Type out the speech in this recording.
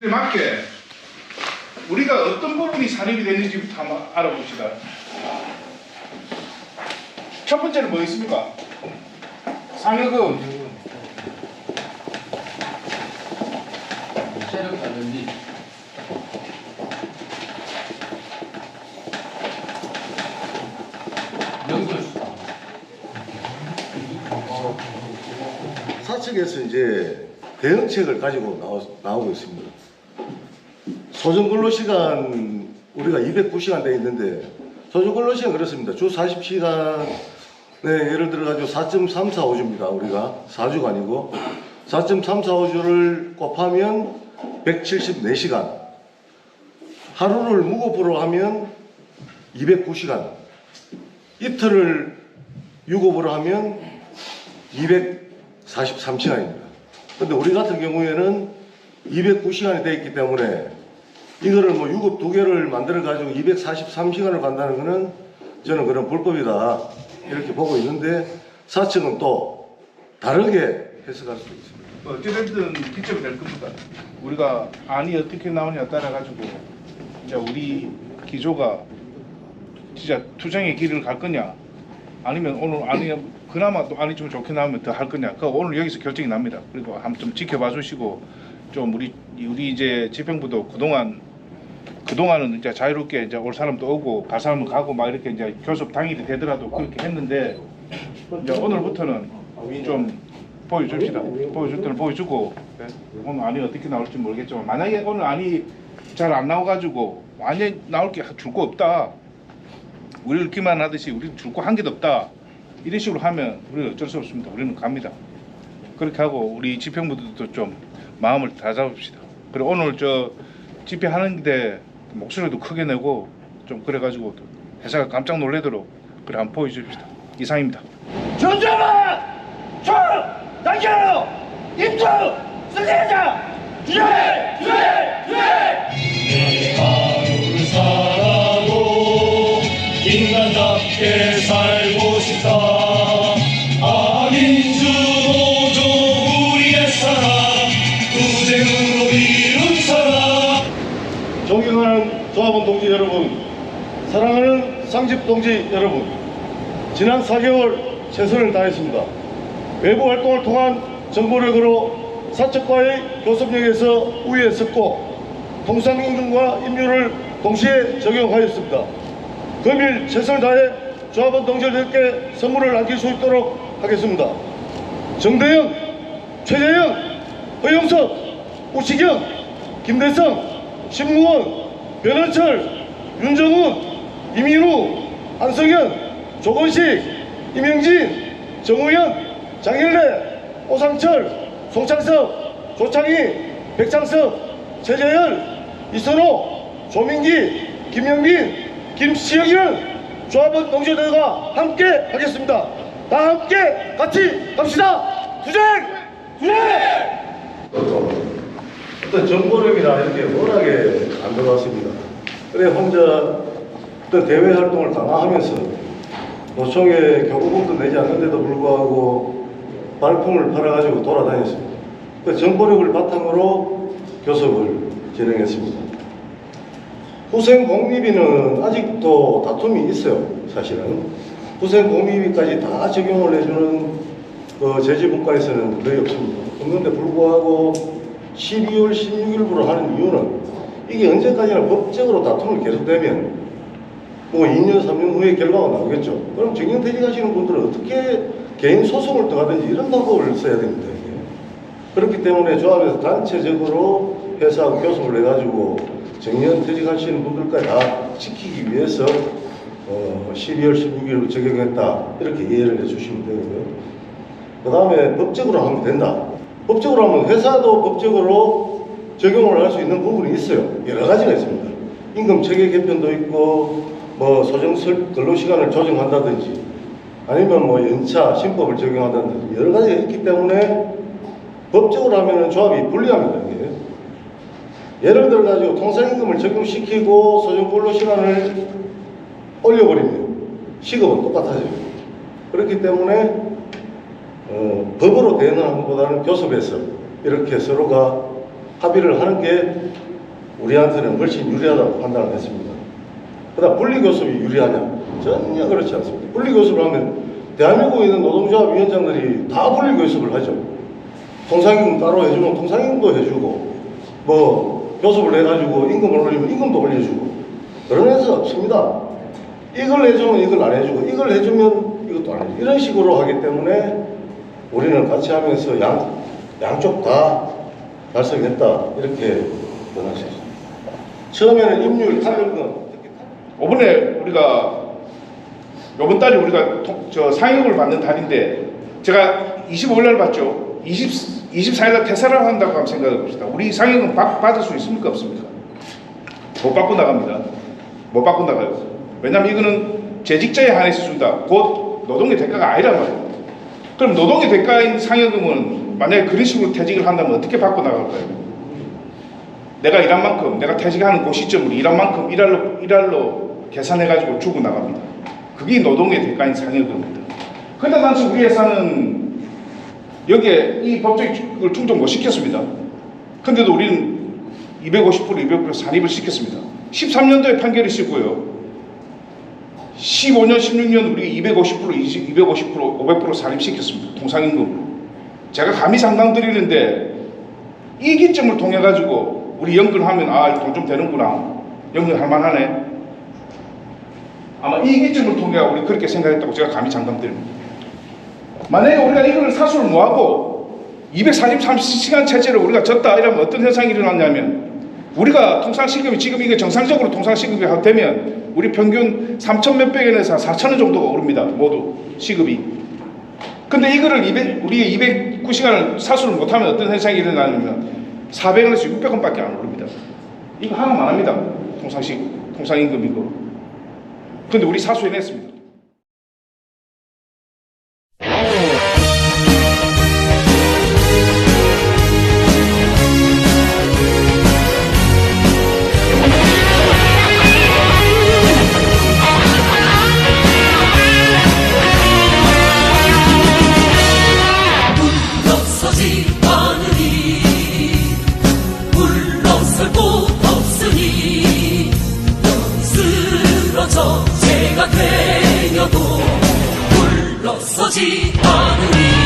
맞게 우리가 어떤 부분이 산입이 됐는지부터 한번 알아봅시다. 첫 번째는 뭐 있습니까? 상여금 연결 수당 사측에서 이제 대응책을 가지고 나오, 나오고 있습니다. 소정 근로 시간 우리가 209시간 돼 있는데 소정 근로 시간 그렇습니다. 주 40시간 네, 예를 들어 가지고 4.345주입니다. 우리가 4주가 아니고 4.345주를 곱하면 174시간. 하루를 무급으로 하면 209시간. 이틀을 유급으로 하면 243시간입니다. 근데 우리 같은 경우에는 209시간이 되어 있기 때문에 이거를 뭐 유급 두 개를 만들어 가지고 243시간을 간다는 거는 저는 그런 불법이다 이렇게 보고 있는데 사측은 또 다르게 해석할 수 있습니다. 어찌됐든 기점이 될 겁니다. 우리가 안이 어떻게 나오냐에 따라 가지고 이제 우리 기조가 진짜 투쟁의 길을 갈 거냐 아니면 오늘 안이 그나마 또 안이 좀 좋게 나오면 더 할 거냐 그 오늘 여기서 결정이 납니다. 그리고 한번 좀 지켜봐 주시고 좀 우리 우리 이제 집행부도 그동안 그동안은 이제 자유롭게 이제 올 사람도 오고 갈 사람은 가고 막 이렇게 이제 교섭 당일이 되더라도 그렇게 했는데 이제 오늘부터는 좀 보여줍시다. 보여줄 때는 보여주고 네? 오늘 안이 어떻게 나올지 모르겠지만 만약에 오늘 안이 잘 안 나와가지고 완전 나올 게 줄 거 없다. 우리를 기만하듯이 우리는 줄 거 한 개도 없다. 이런 식으로 하면 우리는 어쩔 수 없습니다. 우리는 갑니다. 그렇게 하고 우리 집행부들도 좀 마음을 다잡읍시다. 그리고 오늘 저 집회하는데 목소리도 크게 내고 좀 그래가지고 회사가 깜짝 놀래도록 그래 한번 보여줍시다. 이상입니다. 전자만 총 당겨로 입투 쓰게자 주제 주제 주제 존경하는 조합원 동지 여러분, 사랑하는 상집 동지 여러분, 지난 4개월 최선을 다했습니다. 외부 활동을 통한 정보력으로 사측과의 교섭력에서 우위에 섰고 통상임금과 임료를 동시에 적용하였습니다. 금일 최선을 다해 조합원 동지들께 선물을 남길 수 있도록 하겠습니다. 정대영, 최재영, 허영석, 우시경, 김대성, 신무원, 변원철, 윤정훈, 이민우, 안성현, 조건식, 이명진, 정우현, 장일래, 오상철, 송창석, 조창희, 백창석, 최재열, 이선호, 조민기, 김영빈, 김시영이는 조합원 동지들과 함께 하겠습니다. 다 함께 같이 갑시다. 투쟁! 투쟁! 어떤 정보력이나 이렇게 워낙에 안 들어왔습니다. 그래 혼자 어떤 대외 활동을 당하면서 노총에 경고금도 내지 않는데도 불구하고 발품을 팔아가지고 돌아다녔습니다. 그 정보력을 바탕으로 교섭을 진행했습니다. 후생 공립비는 아직도 다툼이 있어요, 사실은. 후생 공립비까지 다 적용을 해주는 그 제지분과에서는 거의 없습니다. 없는데 불구하고 12월 16일부로 하는 이유는 이게 언제까지나 법적으로 다툼을 계속되면 뭐 2년, 3년 후에 결과가 나오겠죠. 그럼 정년퇴직 하시는 분들은 어떻게 개인 소송을 떠가든지 이런 방법을 써야 됩니다. 이게. 그렇기 때문에 조합에서 단체적으로 회사하고 교섭을 해가지고 정년퇴직 하시는 분들까지 다 지키기 위해서 어, 12월 16일로 적용했다. 이렇게 이해를 해주시면 되고요. 그 다음에 법적으로 하면 된다. 법적으로 하면 회사도 법적으로 적용을 할 수 있는 부분이 있어요. 여러 가지가 있습니다. 임금 체계 개편도 있고, 뭐 소정 설- 근로 시간을 조정한다든지, 아니면 뭐 연차, 신법을 적용한다든지 여러 가지가 있기 때문에 법적으로 하면은 조합이 불리합니다. 이게. 예를 들어 가지고 통상임금을 적용시키고 소정 근로 시간을 올려버리면 시급은 똑같아져요. 그렇기 때문에 어, 법으로 대응하는 것보다는 교섭해서 이렇게 서로가 합의를 하는 게 우리한테는 훨씬 유리하다고 판단을 했습니다. 그다음 분리교섭이 유리하냐? 전혀 그렇지 않습니다. 분리교섭을 하면 대한민국에 있는 노동조합 위원장들이 다 분리교섭을 하죠. 통상임금 따로 해주면 통상임금도 해주고 뭐 교섭을 해가지고 임금을 올리면 임금도 올려주고 그런 회사 없습니다. 이걸 해주면 이걸 안 해주고 이걸 해주면 이것도 안 해주고 이런 식으로 하기 때문에 우리는 같이 하면서 양, 양쪽 다 달성했다 이렇게 있습니다. 처음에는 임률 타결금 특히 이번에 우리가 이번 달이 우리가 통- 저 상여금을 받는 달인데 제가 25일 날 받죠. 20, 24일 날 퇴사를 한다고 한번 생각해 봅시다. 우리 상여금 받, 받을 수 있습니까? 없습니까? 못 받고 나갑니다. 못 받고 나가요. 왜냐하면 이거는 재직자에 한해서 준다. 곧 노동의 대가가 아니란 말이에요. 그럼 노동의 대가인 상여금은 만약에 그런 식으로 퇴직을 한다면 어떻게 받고 나갈까요? 내가 일한 만큼, 내가 퇴직하는 그 시점으로 일한 만큼 일할로, 일할로 계산해가지고 주고 나갑니다. 그게 노동의 대가인 상여금입니다. 근데 당시 우리 회사는 여기에 이 법적을 충족 못 시켰습니다. 근데도 우리는 250% 200% 산입을 시켰습니다. 13년도에 판결이 있었고요. 15년, 16년 우리 250%, 20, 250%, 500% 산입시켰습니다. 통상임금. 제가 감히 상담 드리는데 이 기점을 통해 가지고 우리 연근하면 아돈좀 되는구나 연근할 만하네 아마 이 기점을 통해 우리 그렇게 생각했다고 제가 감히 장담드립니다 만약에 우리가 이걸 사수를 못하고 243시간 체제로 우리가 졌다 이러면 어떤 현상이 일어났냐면 우리가 통상시급이 지금 이게 정상적으로 통상시급이 되면 우리 평균 3천 몇백 원에서 4천 원 정도가 오릅니다 모두 시급이 근데 이거를 200, 우리 209시간을 사수를 못하면 어떤 현상이 일어나냐면 400원에서 600원밖에 안 오릅니다. 이거 하나만 합니다. 통상식, 통상임금 이거. 근데 우리 사수해냈습니다. 쓰러져 제가 되려도 물러서지 않으니